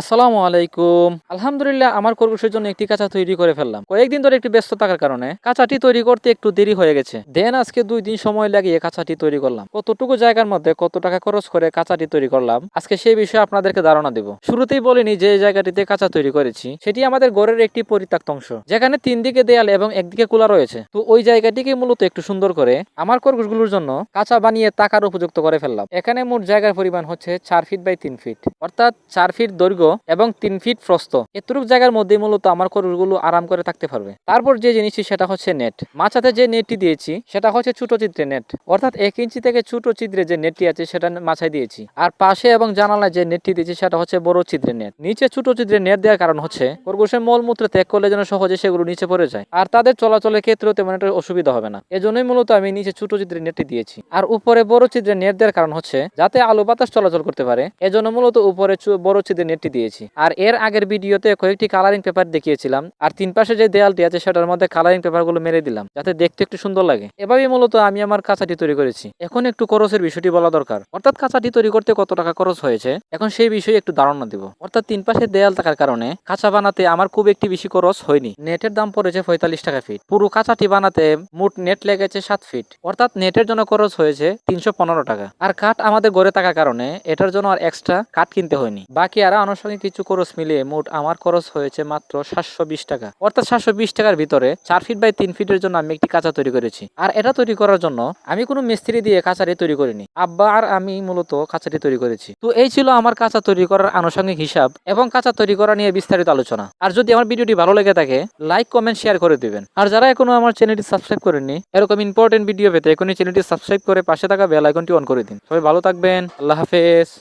আসসালামু আলাইকুম। আলহামদুলিল্লাহ, আমার খরগোশের জন্য একটি কাঁচা তৈরি করে ফেললাম। কয়েকদিন ধরে একটু ব্যস্ত থাকার কারণে কাঁচাটি তৈরি করতে একটু দেরি হয়ে গেছে। দেন আজকে দুই দিন সময় লাগিয়ে কাঁচাটি তৈরি করলাম। কতটুকু জায়গার মধ্যে কত টাকা খরচ করে কাঁচাটি তৈরি করলাম, আজকে সেই বিষয়ে আপনাদেরকে ধারণা দেব। শুরুতেই বলিনি যে জায়গাটিতে কাঁচা তৈরি করেছি, সেটি আমাদের ঘরের একটি পরিত্যক্ত অংশ, যেখানে তিন দিকে দেয়াল এবং একদিকে কুলা রয়েছে। তো ওই জায়গাটিকে মূলত একটু সুন্দর করে আমার খরগোশগুলোর জন্য কাঁচা বানিয়ে টাকার উপযুক্ত করে ফেললাম। এখানে মোট জায়গার পরিমাণ হচ্ছে চার ফিট বাই তিন ফিট। অর্থাৎ চার ফিট দৈর্ঘ্য এবং তিন ফিট প্রস্থ। এতটুক জায়গার মধ্যে মূলত আমার খরগোশগুলো আরাম করে থাকতে পারবে। তারপর যে জিনিসটি, সেটা হচ্ছে নেট মাছাতে যে নেটটি দিয়েছি, সেটা হচ্ছে ছোট চিত্রে নেট অর্থাৎ এক ইঞ্চি থেকে ছোট চিত্রে যে নেটটি আছে, সেটা মাছায় দিয়েছি। আর পাশে এবং জানালায় যে নেটটি দিয়েছি, সেটা হচ্ছে বড় চিত্রের নেট নিচে ছোট চিত্রে নেট দেওয়ার কারণ হচ্ছে খরগোশের মলমূত্র ত্যাগ করলে যেন সহজে সেগুলো নিচে পড়ে যায়। আর তাদের চলাচলের ক্ষেত্রেও তেমন একটা অসুবিধা হবে না। এজন্যই মূলত আমি নিচে ছোট চিত্রের নেটটি দিয়েছি। আর উপরে বড় চিত্রে নেট দেওয়ার কারণ হচ্ছে, যাতে আলো বাতাস চলাচল করতে পারে, এজন্য মূলত উপরে বড় চিত্রের নেটটি দিয়েছি। আর এর আগের ভিডিওতে কয়েকটি কালারিং পেপার দেখিয়েছিলাম। আর তিন পাশে যে দেয়ালটি আছে, সেটার মধ্যে কালারিং পেপারগুলো মেরে দিলাম, যাতে দেখতে একটু সুন্দর লাগে। এভাবেই মূলত আমি আমার কাঁচাটি তৈরি করেছি। এখন একটু খরচের বিষয়টি বলা দরকার। অর্থাৎ কাঁচাটি তৈরি করতে কত টাকা খরচ হয়েছে, এখন সেই বিষয়ে একটু ধারণা দিব। অর্থাৎ তিন পাশে দেয়াল থাকার কারণে কাঁচা বানাতে আমার খুব একটি বেশি খরচ হয়নি। নেটের দাম পড়েছে পঁয়তাল্লিশ টাকা ফিট পুরো কাঁচাটি বানাতে মোট নেট লেগেছে সাত ফিট অর্থাৎ নেটের জন্য খরচ হয়েছে তিনশো পনেরো টাকা। আর কাঠ আমাদের গড়ে থাকার কারণে এটার জন্য আর এক্সট্রা কাঠ কিনতে হয়নি। বাকি আর আনুষঙ্গিক কিছু খরচ মিলিয়ে মোট আমার খরচ হয়েছে মাত্র সাতশো বিশ টাকা। অর্থাৎ সাতশো বিশ টাকার ভিতরে চার ফিট বাই তিন ফিটের জন্য আমি একটি কাঁচা তৈরি করেছি। আর এটা তৈরি করার জন্য আমি কোনো মিস্ত্রি দিয়ে কাঁচাটি তৈরি করিনি। আব্বা আর আমি মূলত কাঁচাটি তৈরি করেছি। তো এই ছিল আমার কাঁচা তৈরি করার আনুষঙ্গিক হিসাব এবং কাঁচা তৈরি করা নিয়ে বিস্তারিত আলোচনা। আর যদি আমার ভিডিওটি ভালো লেগে থাকে লাইক কমেন্ট শেয়ার করে দিবেন। আর যারা এখনও আমার চ্যানেলটি সাবস্ক্রাইব করেননি, এরকম ইম্পর্টেন্ট ভিডিও পেতে এখনই চ্যানেলটি সাবস্ক্রাইব করে পাশে থাকা বেল আইকনটি অন করে দিন। সবাই ভালো থাকবেন, আল্লাহ হাফেজ।